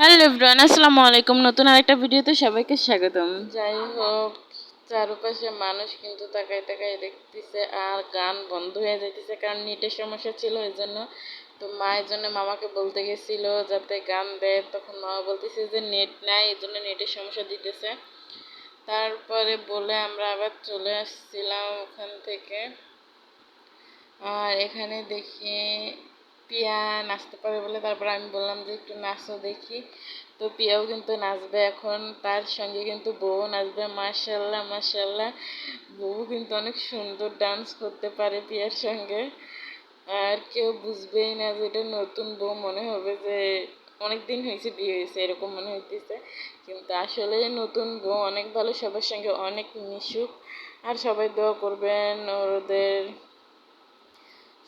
Hello everyone, আসসালামু আলাইকুম। নতুন আরেকটা ভিডিওতে সবাইকে স্বাগতম। যাই হোক, চারপাশে মানুষ কিন্তু তাকায় তাকায় দেখতেছে আর গান বন্ধ হয়ে যাইতেছে কারণ নেটের সমস্যা ছিল এই জন্য। তো মা মায়ের জন্য মামাকে বলতে গেছিল যাতে গান দেয়। তখন মামা বলতেছে যে নেট নাই, এই জন্য নেটের সমস্যা দিতেছে। তারপরে বলে আমরা আবার চলে আসছিলাম ওখান থেকে। আর এখানে দেখি পিয়া নাচতে পারে বলে তারপর আমি বললাম যে একটু নাচো দেখি। তো পিয়াও কিন্তু নাচবে এখন, তার সঙ্গে কিন্তু বউ নাচবে মার্শাল্লাহ মার্শাল্লাহ বউ কিন্তু অনেক সুন্দর ডান্স করতে পারে পিয়ার সঙ্গে। আর কেউ বুঝবেই না যে এটা নতুন বউ মনে হবে যে অনেক দিন হয়েছে বিয়ে হয়েছে, এরকম মনে হইতেছে। কিন্তু আসলে নতুন বউ অনেক ভালো, সবার সঙ্গে অনেক মিশুক। আর সবাই দোয়া করবেন ওদের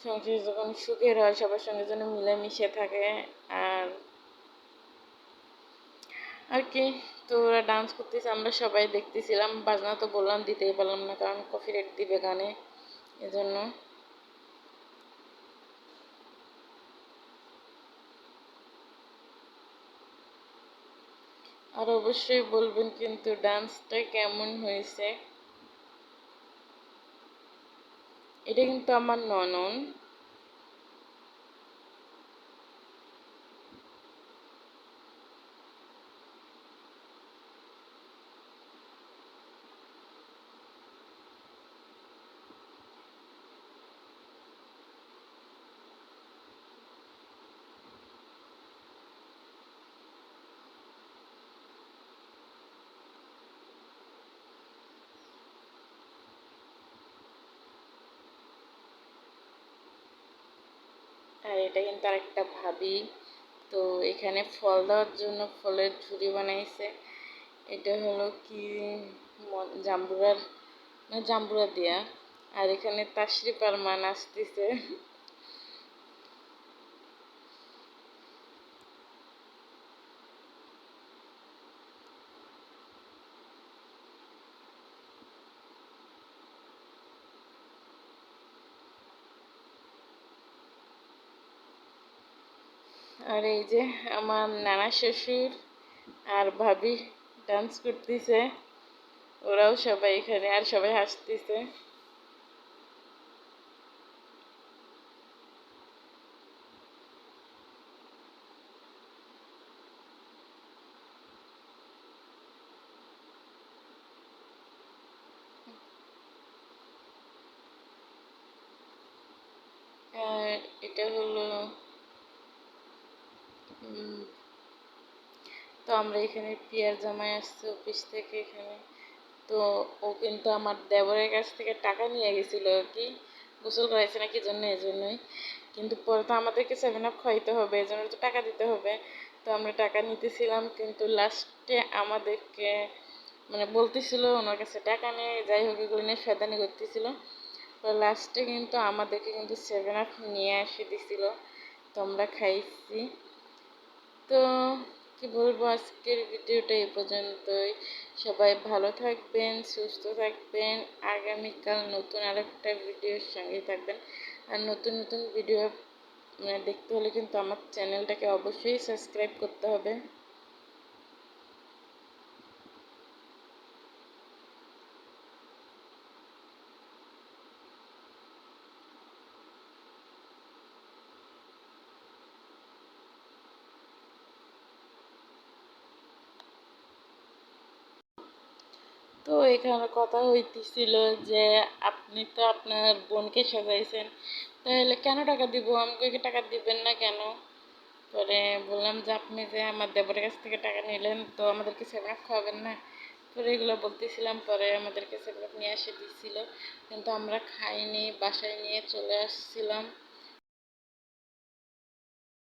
সংসার যখন সুখের হয়, সবার সঙ্গে যেন মিলেমিশে থাকে। আর আর কি, তো ওরা ডান্স করতেছে, আমরা সবাই দেখতেছিলাম। বাজনা তো বললাম, দিতেই পারলাম না, কারণ কফি রেট দিবে গানে এজন্য। আর অবশ্যই বলবেন কিন্তু ডান্সটা কেমন হয়েছে? এটা কিন্তু আমার ননন। আর এটা কিন্তু আরেকটা ভাবি। তো এখানে ফল দেওয়ার জন্য ফলের ঝুড়ি বানাইছে। এটা হলো কি জাম্বুরার, না জাম্বুরা দেয়া। আর এখানে তাশরিফ পারমান আসতেছে। আর এই যে আমার নানা শ্বশুর আর ভাবি ডান্স করতেছে, ওরাও সবাই এখানে আর সবাই হাসতেছে। এটা হলো তো আমরা এখানে পিয়ার জামাই আসছে অফিস থেকে এখানে। তো ও কিন্তু আমার দেবরের কাছ থেকে টাকা নিয়ে গেছিল আর কি। গোসল করাইছে না কি জন্য এই জন্যই কিন্তু পরে তো আমাদেরকে সেভেন আপ খাইতে হবে জন্য তো টাকা দিতে হবে। তো আমরা টাকা নিতেছিলাম, কিন্তু লাস্টে আমাদেরকে মানে বলতেছিল, ওনার কাছে টাকা নেই, যাই হোক, এগুলো নিয়ে ফেদানি করতেছিল। তো লাস্টে কিন্তু আমাদেরকে কিন্তু সেভেন আপ নিয়ে এসে দিছিল। তো আমরা খাইছি। তো কি বলব, আজকের ভিডিওটা এই পর্যন্তই। সবাই ভালো থাকবেন, সুস্থ থাকবেন, আগামীকাল নতুন আরেকটা ভিডিওর সঙ্গে থাকবেন। আর নতুন নতুন ভিডিও মানে দেখতে হলে কিন্তু আমার চ্যানেলটাকে অবশ্যই সাবস্ক্রাইব করতে হবে। তো এখানে কথা হইতেছিল যে আপনি তো আপনার বোনকে সাজাইছেন, তাহলে কেন টাকা দিব? আমাকে টাকা দিবেন না কেন? পরে বললাম যে, আপনি যে আমার দেবরের কাছ থেকে টাকা নিলেন, তো আমাদেরকে সেভেন খাওয়াবেন না? পরে এগুলো বলতেছিলাম, পরে আমাদেরকে সেভেন নিয়ে এসে দিচ্ছিল কিন্তু আমরা খাইনি, বাসায় নিয়ে চলে আসছিলাম।